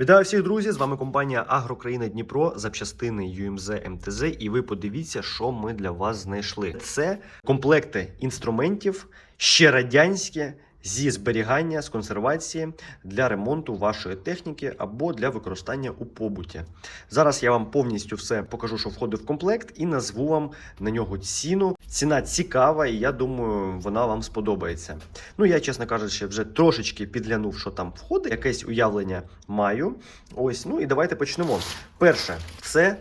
Вітаю всіх, друзі! З вами компанія Агрокраїна Дніпро, запчастини ЮМЗ МТЗ. І ви подивіться, що ми для вас знайшли. Це комплекти інструментів, ще радянські. Зі зберігання з консервації для ремонту вашої техніки або для використання у побуті. Зараз я вам повністю все покажу, що входить в комплект, і назву вам на нього ціну. Ціна цікава, і я думаю, вона вам сподобається. Ну, я, чесно кажучи, вже трошечки підглянув, що там входить, якесь уявлення маю. Ось, ну і давайте почнемо. Перше, це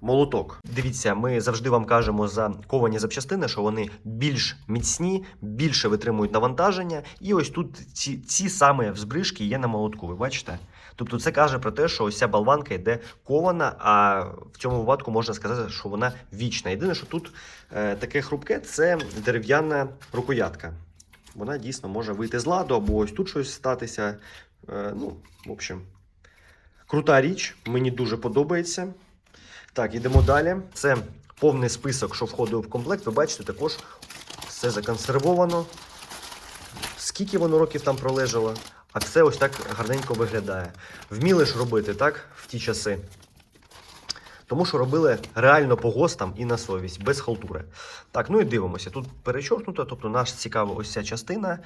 молоток. Дивіться, ми завжди вам кажемо за ковані запчастини, що вони більш міцні, більше витримують навантаження. І ось тут ці, ці саме взбрижки є на молотку. Ви бачите? Тобто це каже про те, що ось ця болванка йде кована, а в цьому випадку можна сказати, що вона вічна. Єдине, що тут е, таке хрупке, це дерев'яна рукоятка. Вона дійсно може вийти з ладу, або ось тут щось статися. Е, ну, в общем, крута річ, мені дуже подобається. Так, йдемо далі. Це повний список, що входить в комплект. Ви бачите, також все законсервовано. Скільки воно років там пролежало, а все ось так гарненько виглядає. Вміли ж робити, так, в ті часи. Тому що робили реально по ГОСТам і на совість, без халтури. Так, ну і дивимося. Тут перечоркнуто, тобто нас цікава ось ця частина.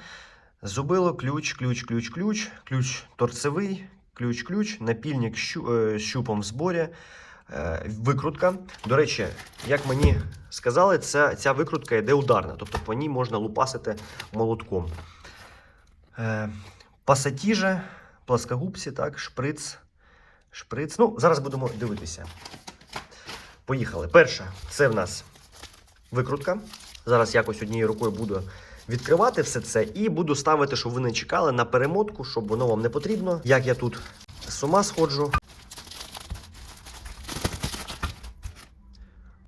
Зубило, ключ, ключ, ключ, ключ, ключ торцевий, ключ, ключ, напільник е, з щупом в зборі, викрутка. До речі, як мені сказали, ця, ця викрутка йде ударна, тобто по ній можна лупасити молотком. Е, пасатіже, пласкогубці, так, шприц. Шприц. Ну, зараз будемо дивитися. Поїхали. Перше, це в нас викрутка. Зараз якось однією рукою буду відкривати все це і буду ставити, щоб ви не чекали на перемотку, щоб воно вам не потрібно. Як я тут з ума сходжу.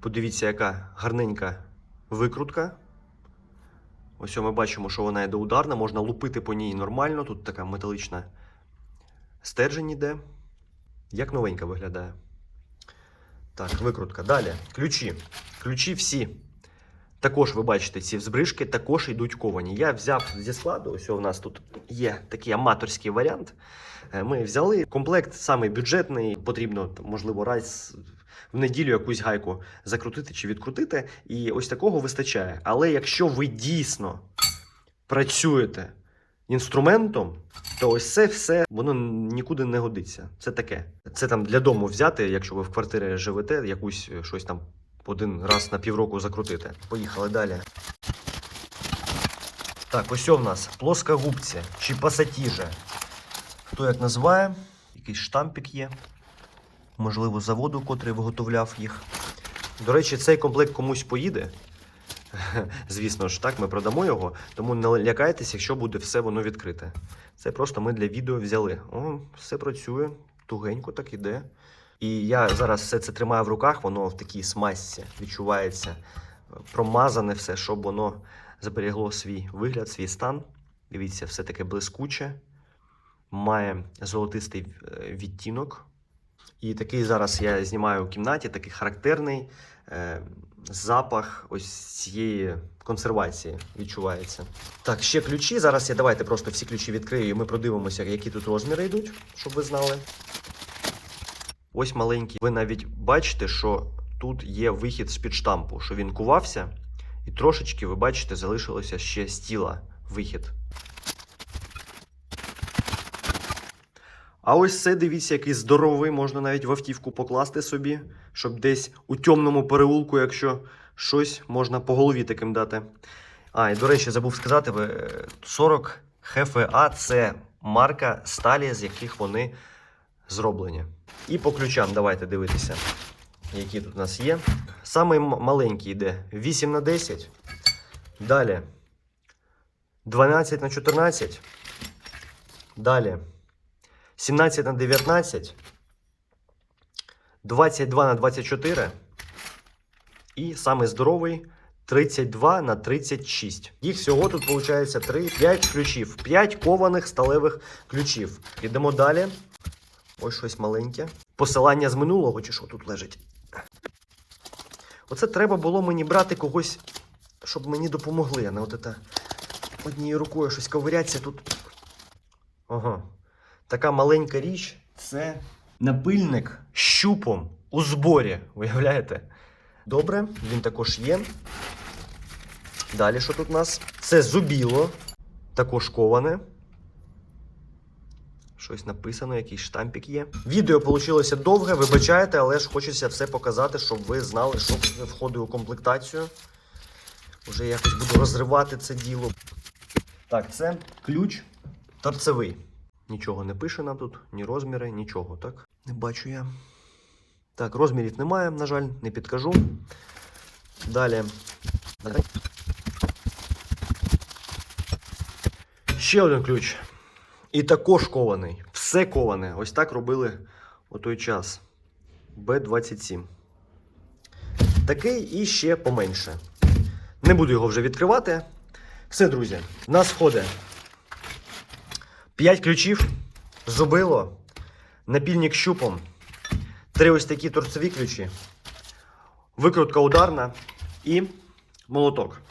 Подивіться, яка гарненька викрутка. Ось ми бачимо, що вона йде ударна, можна лупити по ній нормально. Тут така металична стержень іде. Як новенька виглядає. Так, викрутка. Далі. Ключі. Ключі всі. Також ви бачите, ці взбрижки також йдуть ковані. Я взяв зі складу, ось у нас тут є такий аматорський варіант. Е, Ми взяли комплект самий бюджетний, потрібно, можливо, раз в неділю якусь гайку закрутити чи відкрутити. І ось такого вистачає. Але якщо ви дійсно працюєте інструментом, то ось це все воно нікуди не годиться. Це таке. Це там для дому взяти, якщо ви в квартирі живете, якусь е, щось там один раз на півроку закрутити. Поїхали далі. Так, ось у нас плоскогубці чи пасатіже. Хто як називає? Якийсь штампик є. Можливо, заводу, котрий виготовляв їх. До речі, цей комплект комусь поїде. Звісно ж, так, ми продамо його, тому не лякайтеся, якщо буде все воно відкрите. Це просто ми для відео взяли. О, все працює, тугенько так іде. І я зараз все це тримаю в руках, воно в такій смазці відчувається промазане все, щоб воно зберігло свій вигляд, свій стан. Дивіться, все таке блискуче, має золотистий е, відтінок. І такий зараз я знімаю в кімнаті, такий характерний е, запах ось цієї консервації відчувається. Так, ще ключі. Зараз я давайте просто всі ключі відкрию, і ми продивимося, які тут розміри йдуть, щоб ви знали. Ось маленький. Ви навіть бачите, що тут є вихід з-під штампу, що він кувався, і трошечки, ви бачите, залишилося ще з тіла вихід. А ось це, дивіться, який здоровий, можна навіть в автівку покласти собі, щоб десь у темному переулку, якщо щось можна по голові таким дати. А, і до речі, забув сказати, 40 ХФА це марка сталі, з яких вони зроблені. І по ключам давайте дивитися, які тут у нас є. Самий маленький йде 8 на 10. Далі 12 на 14. Далі 17 на 19. 22 на 24. І самий здоровий 32 на 36. Їх всього тут виходить 3, 5 ключів. 5 кованих сталевих ключів. Йдемо далі. Ось щось маленьке. Посилання з минулого, чи що тут лежить. Оце треба було мені брати когось, щоб мені допомогли, а не от це однією рукою щось ковиряться тут. Ага. Така маленька річ. Це напильник щупом у зборі. Уявляєте? Добре, він також є. Далі що тут у нас? Це зубіло, також коване. Щось написано, якийсь штампік є. Відео вийшло довге, вибачайте, але ж хочеться все показати, щоб ви знали, що входить у комплектацію. Уже якось буду розривати це діло. Так, це ключ торцевий. Нічого не пише нам тут, ні розміри, нічого, так? Не бачу я. Так, розмірів немає, на жаль, не підкажу. Далі. Ще один ключ. І також кований. Все коване. Ось так робили у той час. Б-27. Такий і ще поменше. Не буду його вже відкривати. Все, друзі, в нас входить 5 ключів, зубило, напільник щупом, три ось такі торцеві ключі, викрутка ударна і молоток.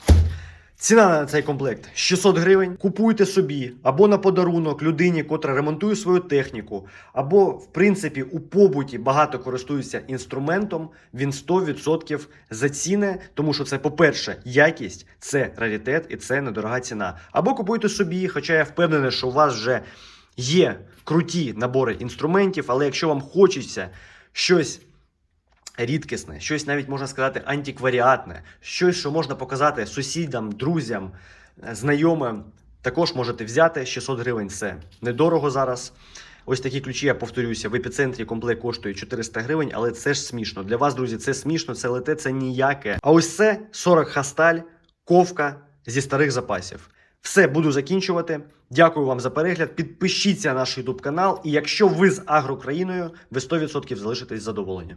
Ціна на цей комплект 600 гривень. Купуйте собі або на подарунок людині, котра ремонтує свою техніку, або, в принципі, у побуті багато користуються інструментом. Він 100% заціне, тому що це, по-перше, якість, це раритет і це недорога ціна. Або купуйте собі, хоча я впевнений, що у вас вже є круті набори інструментів, але якщо вам хочеться щось рідкісне, щось навіть можна сказати антикваріатне, щось, що можна показати сусідам, друзям, е, знайомим. Також можете взяти 600 гривень. Це недорого зараз. Ось такі ключі, я повторюся, в епіцентрі комплект коштує 400 гривень, але це ж смішно. Для вас, друзі, це смішно, це лете, це ніяке. А ось це 40 хасталь, ковка зі старих запасів. Все, буду закінчувати. Дякую вам за перегляд. Підпишіться на наш YouTube канал. І якщо ви з Агрокраїною, ви 100% залишитесь задоволені.